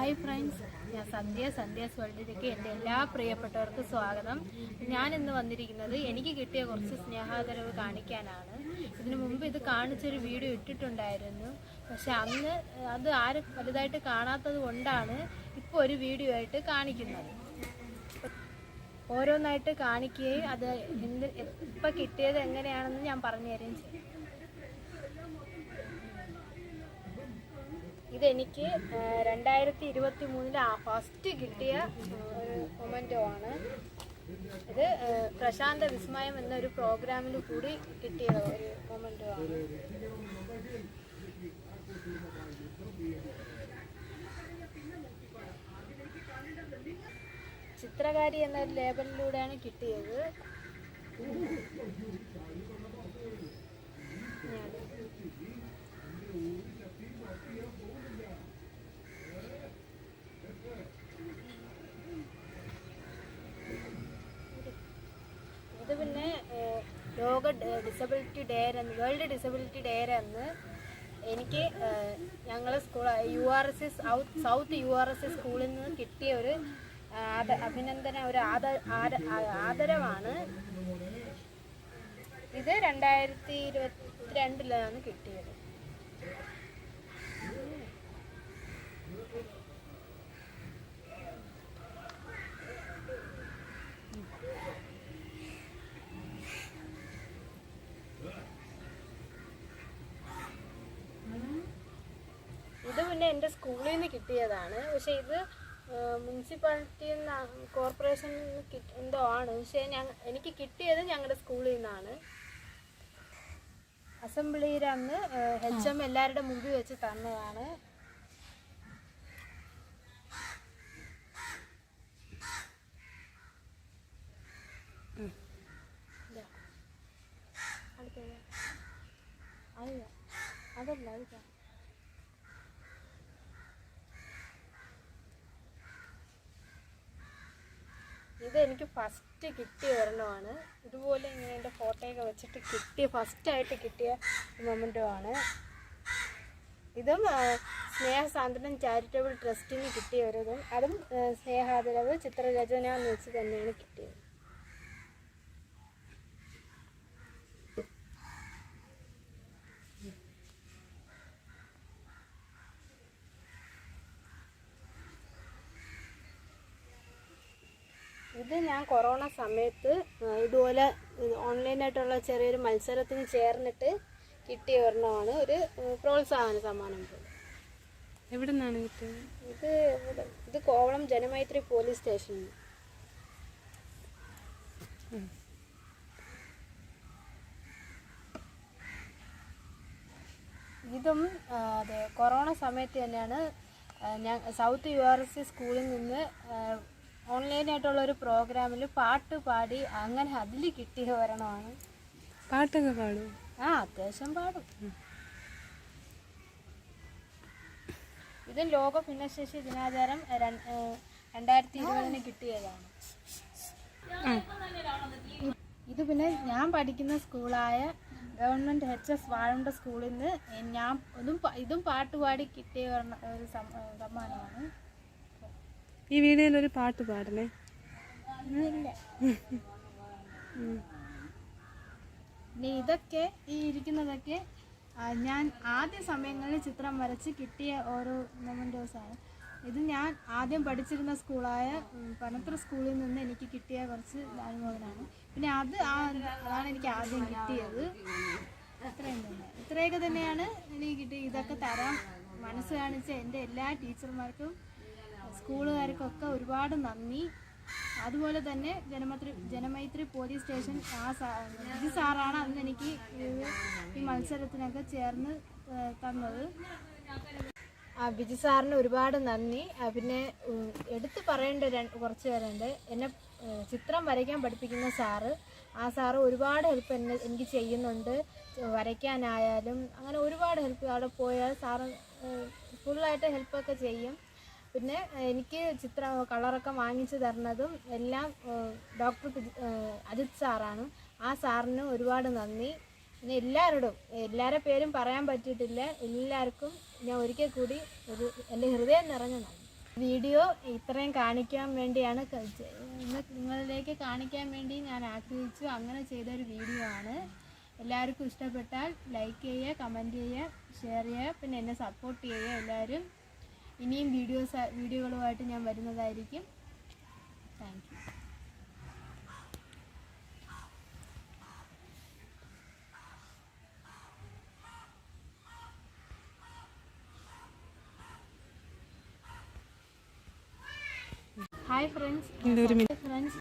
Hi friends ഞാൻ സന്ധ്യ സന്ധ്യാസ് വേൾഡിലേക്ക് എന്റെ എല്ലാ പ്രിയപ്പെട്ടവർക്കും സ്വാഗതം. ഞാൻ ഇന്ന് വന്നിരിക്കുന്നത് എനിക്ക് കിട്ടിയ കുറച്ച് സ്നേഹാദരവ് കാണിക്കാനാണ്. ഇതിനു മുമ്പ് ഇത് കാണിച്ചൊരു വീഡിയോ ഇട്ടിട്ടുണ്ടായിരുന്നു. പക്ഷെ അന്ന് അത് ആരും വലുതായിട്ട് കാണാത്തത് കൊണ്ടാണ് ഇപ്പോൾ ഒരു വീഡിയോ ആയിട്ട് കാണിക്കുന്നത്. ഓരോന്നായിട്ട് കാണിക്കുകയും അത് എന്ത് ഇപ്പം കിട്ടിയത് എങ്ങനെയാണെന്ന് ഞാൻ പറഞ്ഞു തരുകയും ഇതെനിക്ക് രണ്ടായിരത്തി ഇരുപത്തി മൂന്നിൽ ഫസ്റ്റ് കിട്ടിയ ഒരു മൊമെന്റോ ആണ്. ഇത് പ്രശാന്ത വിസ്മയം എന്നൊരു പ്രോഗ്രാമിൽ കൂടി കിട്ടിയ ഒരു മൊമെന്റോ ആണ്. ചിത്രകാരി എന്ന ലേബലിലൂടെയാണ് കിട്ടിയത് ഞാൻ ഇത് പിന്നെ ഏഹ്, ലോക ഡിസബിലിറ്റി ഡേ അന്ന് വേൾഡ് ഡിസബിലിറ്റി ഡേ അന്ന് എനിക്ക് ഞങ്ങളെ school U R S S south U R S S സ്കൂളിൽ നിന്ന് കിട്ടിയ ഒരു അഭിനന്ദന ഒരു ആദ ആദ- ആദരവാണ്. ഇത് രണ്ടായിരത്തി ഇരുപത്തിരണ്ടിലാണ് കിട്ടിയത് ഇത് പിന്നെ എന്റെ സ്കൂളിൽ നിന്ന് കിട്ടിയതാണ്. പക്ഷേ ഇത് മുനിസിപ്പാലിറ്റിയിൽ നിന്ന് കോർപ്പറേഷനിൽ നിന്ന് എന്തോ ആണ്. പക്ഷേ ഞാൻ എനിക്ക് കിട്ടിയത് ഞങ്ങളുടെ സ്കൂളിൽ നിന്നാണ്. അസംബ്ലിയിൽ അന്ന് എച്ച് എം എല്ലാവരുടെ മുമ്പിൽ വെച്ച് തന്നതാണ്. അതല്ല അതല്ല ഇത് എനിക്ക് ഫസ്റ്റ് കിട്ടിയ ഒരെണ്ണമാണ്. ഇതുപോലെ ഇങ്ങനെ എന്റെ ഫോട്ടോയൊക്കെ വെച്ചിട്ട് കിട്ടിയ ഫസ്റ്റായിട്ട് കിട്ടിയ മൊമെന്റുമാണ് ഇതും സ്നേഹ സാന്ത്വനം ചാരിറ്റബിൾ ട്രസ്റ്റിന് കിട്ടിയ ഒരു അതും സ്നേഹാദരവ് ചിത്രരചന എന്ന് വെച്ച് തന്നെയാണ് കിട്ടിയത്. ഇത് ഞാൻ കൊറോണ സമയത്ത് ഇതുപോലെ ഇത് ഓൺലൈനായിട്ടുള്ള ചെറിയൊരു മത്സരത്തിന് ചേർന്നിട്ട് കിട്ടിയ ഒരെണ്ണമാണ്. ഒരു പ്രോത്സാഹന സമ്മാനം പോലെ. എവിടെ നിന്നാണ് കിട്ടിയത്? ഇത് ഇത് കോവളം ജനമൈത്രി പോലീസ് സ്റ്റേഷനിൽ. ഇതും അതെ കൊറോണ സമയത്ത് തന്നെയാണ് ഞാൻ south U R S C സ്കൂളിൽ നിന്ന് ഓൺലൈനായിട്ടുള്ള ഒരു പ്രോഗ്രാമിൽ പാട്ട് പാടി അങ്ങനെ അതിൽ കിട്ടിയ ഒരെണ്ണമാണ്. പാട്ടൊക്കെ പാടും ആ അത്യാവശ്യം പാടും. ഇത് ലോക ഭിന്നശേഷി ദിനാചാരം രണ്ടായിരത്തി ഇരുപതിന് കിട്ടിയതാണ്. ഇത് പിന്നെ ഞാൻ പഠിക്കുന്ന സ്കൂളായ ഗവൺമെന്റ് എച്ച് എസ് വാഴണ്ട സ്കൂളിൽ നിന്ന് ഞാൻ ഇതും ഇതും പാട്ടുപാടി കിട്ടിയ ഒരു സമ്മാനമാണ്. ഈ വീഡിയോയിൽ ഒരു പാട്ട് പാടണേ. ഇതൊക്കെ ഈ ഇരിക്കുന്നതൊക്കെ ഞാൻ ആദ്യ സമയങ്ങളിൽ ചിത്രം വരച്ച് കിട്ടിയ ഓരോ മൊമെന്റോസാണ് ഇത് ഞാൻ ആദ്യം പഠിച്ചിരുന്ന സ്കൂളായ പനത്ര സ്കൂളിൽ നിന്ന് എനിക്ക് കിട്ടിയ കുറച്ച് അനുഭവങ്ങളാണ് പിന്നെ അത് അതാണ് എനിക്ക് ആദ്യം കിട്ടിയത്. അത്രയും തന്നെ. ഇത്രയൊക്കെ തന്നെയാണ് എനിക്ക് കിട്ടിയത്. ഇതൊക്കെ തരാൻ മനസ്സ് കാണിച്ച എന്റെ എല്ലാ ടീച്ചർമാർക്കും സ്കൂളുകാർക്കൊക്കെ ഒരുപാട് നന്ദി. അതുപോലെ തന്നെ ജനമൈത്രി ജനമൈത്രി പോലീസ് സ്റ്റേഷൻ ആ ഇത് സാറാണ് അന്ന് എനിക്ക് ഈ മത്സരത്തിനൊക്കെ ചേർന്ന് തന്നത്. ബിജു സാറിന് ഒരുപാട് നന്ദി. പിന്നെ എടുത്തു പറയേണ്ട കുറച്ച് പേരുണ്ട്. എന്നെ ചിത്രം വരയ്ക്കാൻ പഠിപ്പിക്കുന്ന സാറ്. ആ സാറ് ഒരുപാട് ഹെൽപ്പ് എന്നെ എനിക്ക് ചെയ്യുന്നുണ്ട്. വരയ്ക്കാനായാലും അങ്ങനെ ഒരുപാട് ഹെൽപ്പ് അവിടെ പോയാൽ സാറ് ഫുള്ളായിട്ട് ഹെൽപ്പൊക്കെ ചെയ്യും. പിന്നെ എനിക്ക് ചിത്രം കളറൊക്കെ വാങ്ങിച്ചു തരുന്നതും എല്ലാം ഡോക്ടർ അജിത് സാറാണ്. ആ സാറിന് ഒരുപാട് നന്ദി. പിന്നെ എല്ലാവരോടും എല്ലാവരുടെ പേരും പറയാൻ പറ്റിയിട്ടില്ല. എല്ലാവർക്കും ഞാൻ ഒരിക്കൽ കൂടി ഒരു എന്റെ ഹൃദയം നിറഞ്ഞ നന്ദി. വീഡിയോ ഇത്രയും കാണിക്കാൻ വേണ്ടിയാണ് നിങ്ങളിലേക്ക് കാണിക്കാൻ വേണ്ടി ഞാൻ ആഗ്രഹിച്ചു. അങ്ങനെ ചെയ്തൊരു വീഡിയോ ആണ്. എല്ലാവർക്കും ഇഷ്ടപ്പെട്ടാൽ ലൈക്ക് ചെയ്യുക കമന്റ് ചെയ്യുക ഷെയർ ചെയ്യുക പിന്നെ എന്നെ സപ്പോർട്ട് ചെയ്യുക എല്ലാവരും. ഇനിയും വീഡിയോസ് വീഡിയോകളുമായിട്ട് ഞാൻ വരുന്നതായിരിക്കും. Thank you hi friends friends